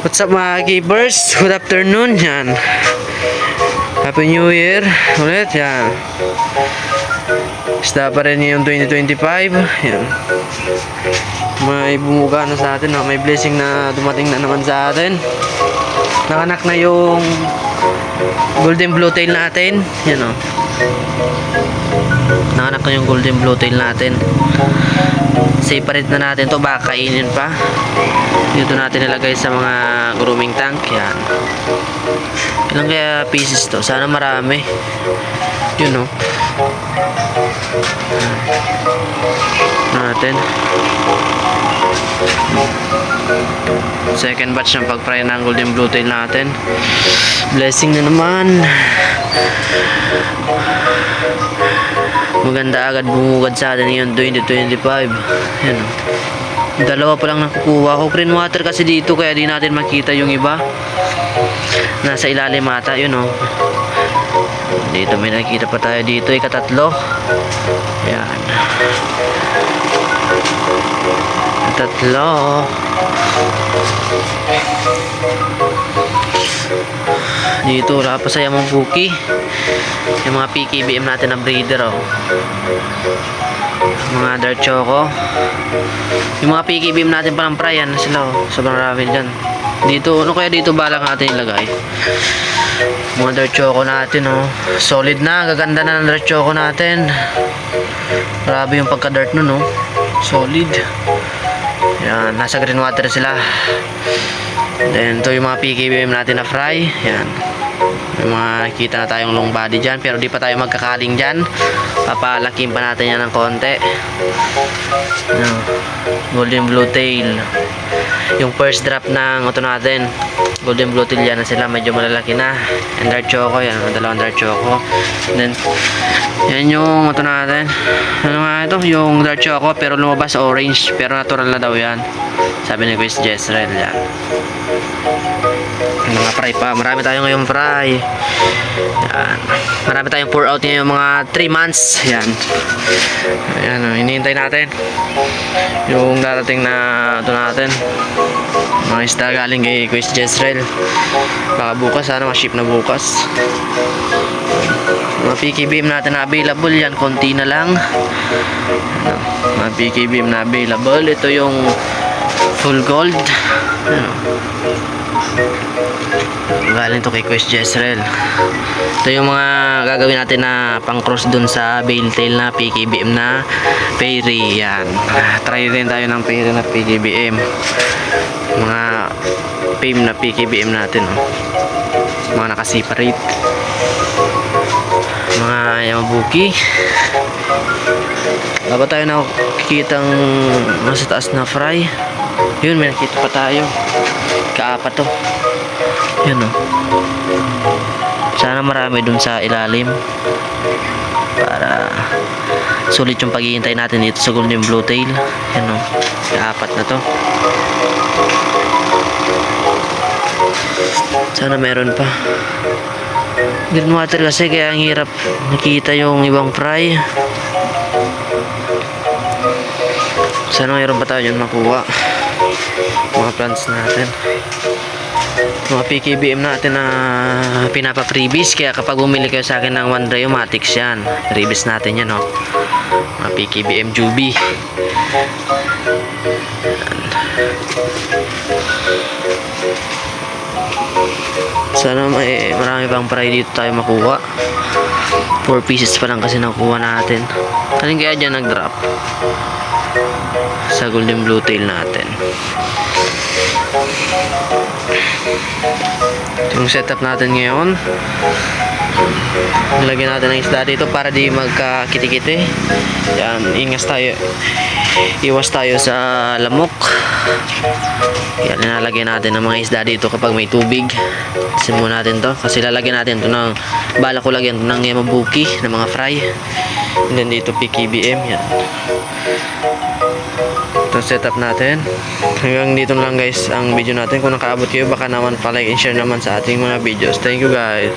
What's up mga keepers? Good afternoon. Yan. Happy New Year. Ulit. Yan. Isda pa rin yung 2025. Yan. May bumuga na sa atin. No? May blessing na dumating na naman sa atin. Nakanak na yung golden blue tail natin. Yan o. Nakanak na yung golden blue tail natin. Separate na natin to baka kainin pa. Dito natin nilagay sa mga grooming tank. Yan. Ilang kaya pieces to? Sana marami. Yun o. Natin. Second batch ng pag-fry ng golden blue tail natin. Blessing na naman. Maganda agad bumugad sa atin yung 2025. Yan. Dalawa pa lang nakukuha ko. Green water kasi dito kaya di natin makita yung iba. Nasa ilalim ata yun o. Dito may nakita pa tayo dito. Ikatatlo. Yan. Tatlo. Dito wala pa sa yamang buki. Yung mga PKBM natin na breeder oh. Mga dark choco. Yung mga PKBM natin palang fry yan sila oh. Sobrang marami dyan. Dito, ano kaya dito balak natin ilagay? Mga dark choco natin oh. Solid na, gaganda na ng dark choco natin. Grabe yung pagka-dark nun oh. Solid. Yan, nasa green water sila. Then, ito yung mga PKBM natin na fry. Yan. May mga kita na tayong long body dyan. Pero di pa tayo magkakaling dyan. Papalakim pa natin yan ng konti. Yan. Golden blue tail. Yung first drop ng ito natin. Golden blue tail yan na sila. Medyo malalaki na. And dark choco. Yan. Ang dalawang dark choco. Then, yan yung ito natin. Ano nga ito? Yung dark choco pero lumabas orange. Pero natural na daw yan. Sabi ni Chris Jezreel yan. Fry pa. Marami tayo ngayong fry. Yan. Marami tayong pour out ngayong mga 3 months. Yan. Ayan. oh, Hinihintay natin. Yung darating na ito natin. Mga isda galing kay Chris Jezreel. Baka bukas. Sana ma-ship na bukas. Mga PKBM natin na available yan. Konti na lang. Ano, mga PKBM na available. Ito yung full gold. Ano. Galing to kay Quest Jezreel. Ito yung mga gagawin natin na pang cross dun sa tail na PKBM na Fairy. Yan. Try rin tayo ng Fairy na PKBM. Mga fame na PKBM natin. Oh. Mga nakaseparate. Mga Yamabuki. Ba tayo nakikitang nasa taas na fry? Yun, may nakita pa tayo. Kaapat to. Yun oh. Sana marami dun sa ilalim. Para sulit yung paghihintay natin dito sa Golden Blue Tail. Yan oh. Kaapat na to. Sana meron pa. Green water kasi kaya ang hirap nakita yung ibang fry. Sana mayroon pa tayo yun makuha. Mga plants natin. Mga PKBM natin na pinapa-freebies. Kaya kapag bumili kayo sa akin ng One Rheumatics yan. Freebies natin yan, oh. Mga PKBM Juby. Sana may marami pang fry dito tayo makuha. 4 pieces pa lang kasi nakuha natin. Alin kaya dyan nag-drop? Sa golden blue tail natin. Ito yung setup natin ngayon. Nilagyan natin ng isda dito para di magkakiti-kiti. Yan, ingas tayo. Iwas tayo sa lamok. Yan, nilalagyan natin ng mga isda dito kapag may tubig. Simulan natin to. Kasi lalagyan natin to ng, bala ko lagyan to ng yamabuki, ng mga fry. And then dito PKBM. Yan. Ito setup natin. Hanggang dito lang guys ang video natin. Kung nakaabot kayo, baka naman pa like and share naman sa ating mga videos. Thank you guys.